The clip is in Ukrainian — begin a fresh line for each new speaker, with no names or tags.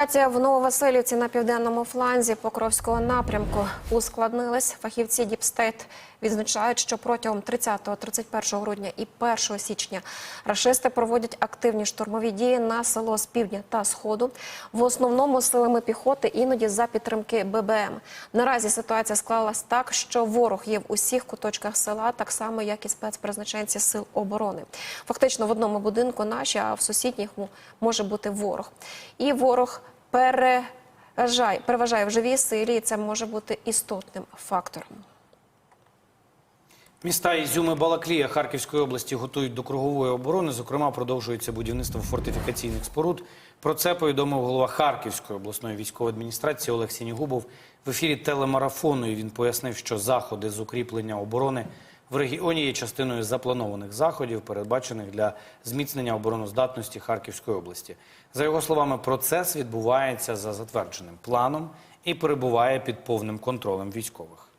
Операція в Нововасилівці на південному фланзі Покровського напрямку ускладнилась. Фахівці Діпстейт відзначають, що протягом 30-31 грудня і 1 січня рашисти проводять активні штурмові дії на село з півдня та сходу, в основному силами піхоти, іноді за підтримки ББМ. Наразі ситуація склалась так, що ворог є в усіх куточках села, так само як і спецпризначенці сил оборони. Фактично в одному будинку наші, а в сусідніх може бути ворог. І ворог переважає, переважає в живій силі, і це може бути істотним фактором.
Міста Ізюм і Балаклія Харківської області готують до кругової оборони. Зокрема, продовжується будівництво фортифікаційних споруд. Про це повідомив голова Харківської обласної військової адміністрації Олег Сінігубов. В ефірі телемарафону і він пояснив, що заходи з укріплення оборони в регіоні є частиною запланованих заходів, передбачених для зміцнення обороноздатності Харківської області. За його словами, процес відбувається за затвердженим планом і перебуває під повним контролем військових.